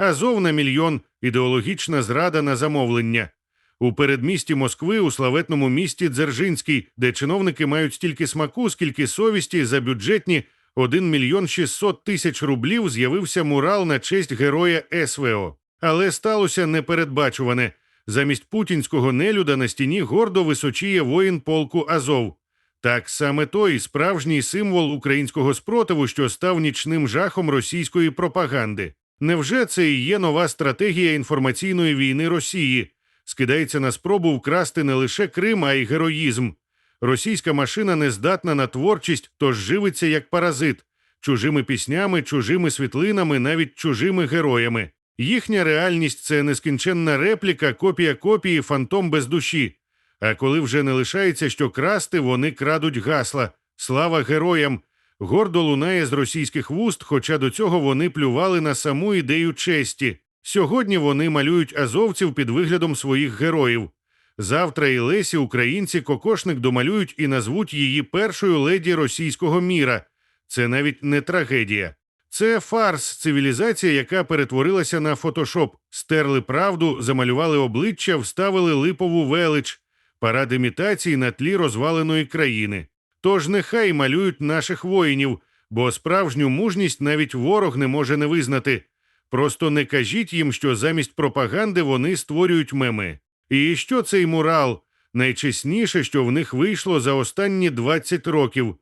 Азов на мільйон ідеологічна зрада на замовлення. У передмісті Москви, у славетному місті Дзержинський, де чиновники мають стільки смаку, скільки совісті за бюджетні 1 мільйон 600 тисяч рублів, з'явився мурал на честь героя СВО. Але сталося непередбачуване. Замість путінського нелюда на стіні гордо височіє воїн полку Азов. Так саме той справжній символ українського спротиву, що став нічним жахом російської пропаганди. Невже це і є нова стратегія інформаційної війни Росії? Скидається на спробу вкрасти не лише Крим, а й героїзм. Російська машина не здатна на творчість, тож живиться як паразит, чужими піснями, чужими світлинами, навіть чужими героями. Їхня реальність це нескінченна репліка, копія копії, фантом без душі. А коли вже не лишається що красти, вони крадуть гасла. Слава героям! Гордо лунає з російських вуст, хоча до цього вони плювали на саму ідею честі. Сьогодні вони малюють азовців під виглядом своїх героїв. Завтра і Лесі українці кокошник домалюють і назвуть її першою леді російського міра. Це навіть не трагедія. Це фарс, цивілізація, яка перетворилася на фотошоп. Стерли правду, замалювали обличчя, вставили липову велич, парад імітацій на тлі розваленої країни. Тож нехай малюють наших воїнів, бо справжню мужність навіть ворог не може не визнати. Просто не кажіть їм, що замість пропаганди вони створюють меми. І що цей мурал? Найчесніше, що в них вийшло за останні 20 років.